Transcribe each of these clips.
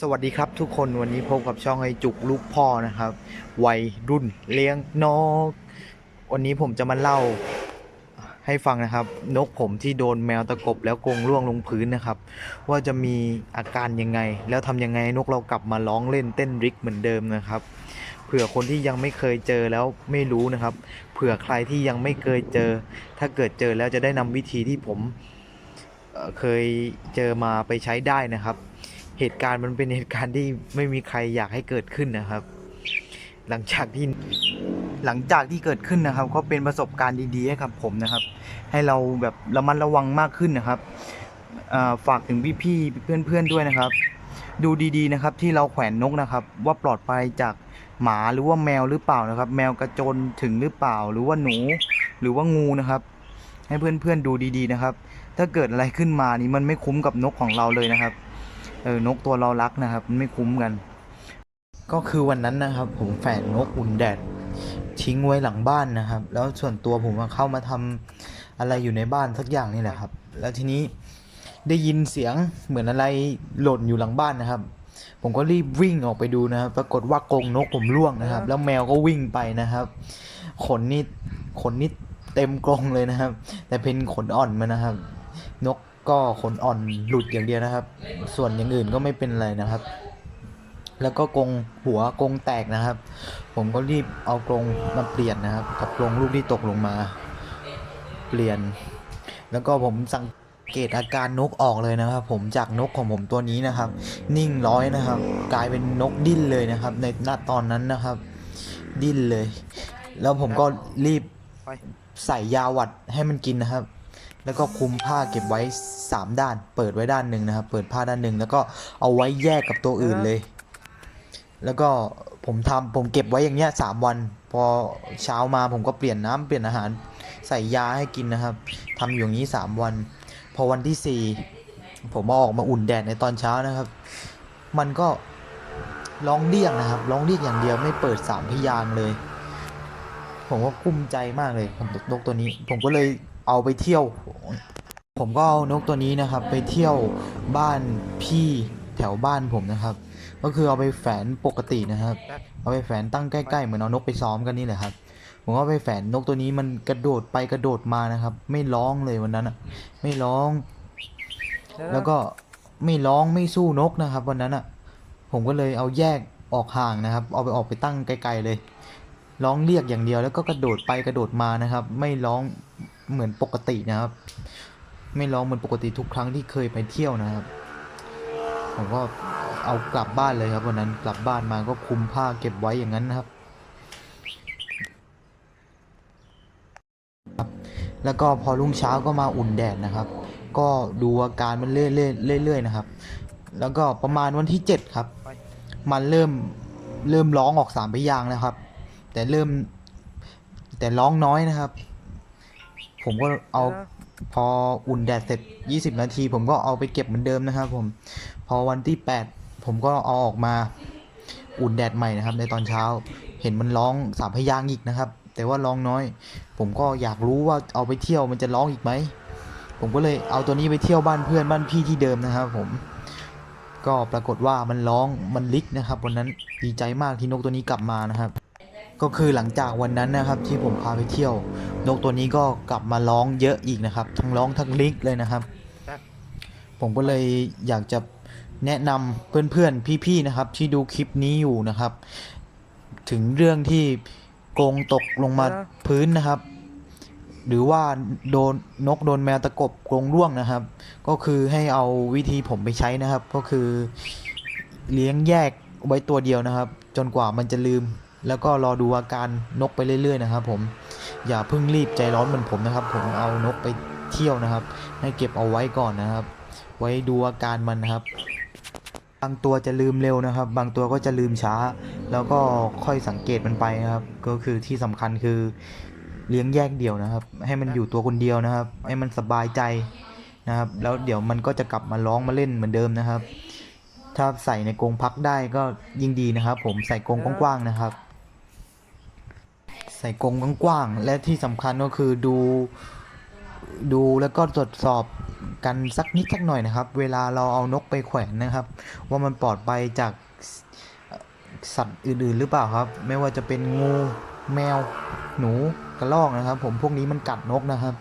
สวัสดีครับทุกคนวันนี้พบกับช่องไอจุกลูกพ่อนะครับ วัยรุ่นเลี้ยงนก วันนี้ผมจะมาเล่าให้ฟังนะครับ นกผมที่โดนแมวตะกบแล้วกงร่วงลงพื้นนะครับ ว่าจะมีอาการยังไง แล้วทำยังไงนกเรากลับมาร้องเล่นเต้นริกเหมือนเดิมนะครับเผื่อคนที่ยังไม่เคยเจอแล้วไม่รู้นะครับ เผื่อใครที่ยังไม่เคยเจอ ถ้าเกิดเจอแล้วจะได้นำวิธีที่ผมเคยเจอมาไปใช้ได้นะครับ เหตุการณ์มันเป็นเหตุการณ์ที่ไม่มีใครอยากให้เกิดขึ้นนะครับ หลังจากที่หลังจากที่เกิดขึ้นนะครับก็เป็นประสบการณ์ดีๆให้กับผมนะครับ ให้เราแบบระมัดระวังมากขึ้นนะครับฝากถึงพี่ๆเพื่อนๆด้วยนะครับ ดูดีๆนะครับที่เราแขวนนกนะครับ ว่าปลอดภัยจากหมาหรือว่าแมวหรือเปล่านะครับ แมวกระโจนถึงหรือเปล่า หรือว่าหนูหรือว่างูนะครับ ให้เพื่อนๆดูดีๆนะครับ ถ้าเกิดอะไรขึ้นมานี่มันไม่คุ้มกับนกของเราเลยนะครับ เออนกตัวเรารักนะครับมันไม่คุ้มกัน ก็คือวันนั้นนะครับ ผมแฝงนกอุ่นแดด ทิ้งไว้หลังบ้านนะครับ แล้วส่วนตัวผมเข้ามาทำอะไรอยู่ในบ้านสักอย่างนี่แหละครับ แล้วทีนี้ได้ยินเสียงเหมือนอะไรหล่นอยู่หลังบ้านนะครับ ผมก็รีบวิ่งออกไปดูนะครับ ปรากฏว่ากรงนกผมร่วงนะครับ แล้วแมวก็วิ่งไปนะครับ ขนนี่ขนนี่เต็มกรงเลยนะครับ แต่เป็นขนอ่อนมานะครับ นก ก็ขนอ่อนหลุดอย่างเดียวนะครับ ส่วนอย่างอื่นก็ไม่เป็นไรนะครับ แล้วก็กรงหัวกรงแตกนะครับ ผมก็รีบเอากรงมาเปลี่ยนนะครับ กับกรงลูกที่ตกลงมา เปลี่ยน แล้วก็ผมสังเกตอาการนกออกเลยนะครับ ผมจากนกของผมตัวนี้นะครับ นิ่งร้อยนะครับ กลายเป็นนกดิ้นเลยนะครับ ในณตอนนั้นนะครับ ดิ้นเลย แล้วผมก็รีบใส่ยาหวัดให้มันกินนะครับ แล้วก็คุมผ้าเก็บไว้ 3 ด้าน เปิดไว้ด้านหนึ่งนะครับ เปิดผ้าด้านหนึ่งแล้วก็เอาไว้แยกกับตัวอื่นเลย แล้วก็ผมทำผมเก็บไว้อย่างเงี้ยสามวัน พอเช้ามาผมก็เปลี่ยนน้ำเปลี่ยนอาหารใส่ยาให้กินนะครับทำอยู่อย่างนี้สามวัน พอวันที่สี่ผมอออกมาอุ่นแดดในตอนเช้านะครับ มันก็ร้องเรียกนะครับ ร้องเรียกอย่างเดียวไม่เปิดสามพยางเลย ผมก็กุ้มใจมากเลยผมนกตัวนี้ ผมก็เลย เอาไปเที่ยว ผมก็เอานกตัวนี้นะครับ ไปเที่ยวบ้านพี่แถวบ้านผมนะครับ ก็คือเอาไปแฝนปกตินะครับ เอาไปแฝนตั้งใกล้ๆเหมือนเอานกไปซ้อมกันนี่แหละครับผมก็ไปแฝนนกตัวนี้มันกระโดดไปกระโดดมานะครับ ไม่ร้องเลยวันนั้นอะ ไม่ร้อง แล้วก็ไม่ร้องไม่สู้นกนะครับ วันนั้นอะ ผมก็เลยเอาแยกออกห่างนะครับ เอาไปออกไปตั้งไกลๆเลย ร้องเรียกอย่างเดียวแล้วก็กระโดดไปกระโดดมานะครับ ไม่ร้อง เหมือนปกตินะครับ ไม่ร้องเหมือนปกติทุกครั้งที่เคยไปเที่ยวนะครับ ผมก็เอากลับบ้านเลยครับวันนั้นกลับบ้านมาก็คลุมผ้าเก็บไว้อย่างนั้นนะครับ แล้วก็พอรุ่งเช้าก็มาอุ่นแดดนะครับ ก็ดูอาการมันเรื่อยๆเรื่อยๆนะครับ แล้วก็ประมาณวันที่เจ็ดครับ มันเริ่มเริ่มร้องออกสามพยางค์แล้วครับ แต่เริ่มแต่ร้องน้อยนะครับ ผมก็เอาพออุ่นแดดเสร็จ 20 นาที ผมก็เอาไปเก็บเหมือนเดิมนะครับ ผม พอวันที่ 8 ผมก็เอาออกมาอุ่นแดดใหม่นะครับ ในตอนเช้า เห็นมันร้องสามพยางอีกนะครับ แต่ว่าร้องน้อย ผมก็อยากรู้ว่าเอาไปเที่ยวมันจะร้องอีกไหม ผมก็เลยเอาตัวนี้ไปเที่ยวบ้านเพื่อนบ้านพี่ที่เดิมนะครับ ผม ก็ปรากฏว่ามันร้องมันลิกนะครับวันนั้นดีใจมากที่นกตัวนี้กลับมานะครับ ก็คือหลังจากวันนั้นนะครับที่ผมพาไปเที่ยวนกตัวนี้ก็กลับมาร้องเยอะอีกนะครับ ทั้งร้องทั้งลิกเลยนะครับ ผมก็เลยอยากจะแนะนำเพื่อนๆพี่ๆนะครับ ที่ดูคลิปนี้อยู่นะครับ ถึงเรื่องที่กรงตกลงมาพื้นนะครับ หรือว่าโดนนกโดนแมวตะกบกรงร่วงนะครับ ก็คือให้เอาวิธีผมไปใช้นะครับ ก็คือเลี้ยงแยกไว้ตัวเดียวนะครับ จนกว่ามันจะลืม แล้วก็รอดูอาการนกไปเรื่อยๆนะครับ ผมอย่าเพิ่งรีบใจร้อนเหมือนผมนะครับ ผมเอานกไปเที่ยวนะครับ ให้เก็บเอาไว้ก่อนนะครับ ไว้ดูอาการมันนะครับบางตัวจะลืมเร็วนะครับ บางตัวก็จะลืมช้า แล้วก็ค่อยสังเกตมันไปนะครับ ก็คือที่สำคัญคือเลี้ยงแยกเดี่ยวนะครับ ให้มันอยู่ตัวคนเดียวนะครับ ให้มันสบายใจนะครับ แล้วเดี๋ยวมันก็จะกลับมาร้องมาเล่นเหมือนเดิมนะครับ ถ้าใส่ในกรงพักได้ก็ยิ่งดีนะครับ ผมใส่กรงกว้างๆนะครับ ใส่กรงกว้างๆและที่สำคัญก็คือดูดูแล้วก็ตรวจสอบกันสักนิดสักหน่อยนะครับ เวลาเราเอานกไปแขวนนะครับ ว่ามันปลอดภัยจากสัตว์อื่นๆ หรือเปล่าครับ ไม่ว่าจะเป็นงูแมว หนูกระรอกนะครับ ผมพวกนี้มันกัดนกนะครับ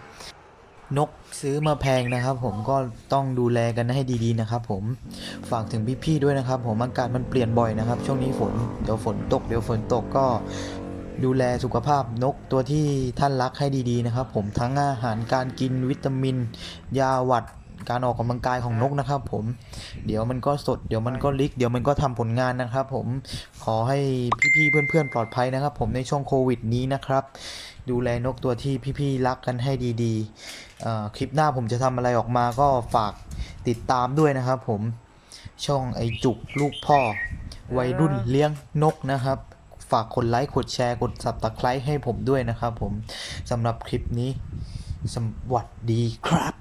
นกซื้อมาแพงนะครับ ผมก็ต้องดูแลกันให้ดีๆนะครับ ผมฝากถึงพี่ๆด้วยนะครับ ผมอากาศมันเปลี่ยนบ่อยนะครับ ช่วงนี้ฝนเดี๋ยวฝนตกเดี๋ยวฝนตกก็ ดูแลสุขภาพนกตัวที่ท่านรักให้ดีๆนะครับ ผมทั้งอาหารการกินวิตามิน ยาหวัดการออกกำลังกายของนกนะครับผมเดี๋ยวมันก็สดเดี๋ยวมันก็ลิก เดี๋ยวมันก็ทำผลงานนะครับ ผมขอให้พี่ๆเพื่อนๆปลอดภัยนะครับ ผมในช่วงโควิดนี้นะครับ ดูแลนกตัวที่พี่ๆรักกันให้ดีๆคลิปหน้าผมจะทำอะไรออกมาก็ฝากติดตามด้วยนะครับ ผมช่องไอจุกลูกพ่อวัยรุ่นเลี้ยงนกนะครับ ฝากกดไลค์กดแชร์กดสับตะไคร้ให้ผมด้วยนะครับผมสำหรับคลิปนี้ สวัสดีครับ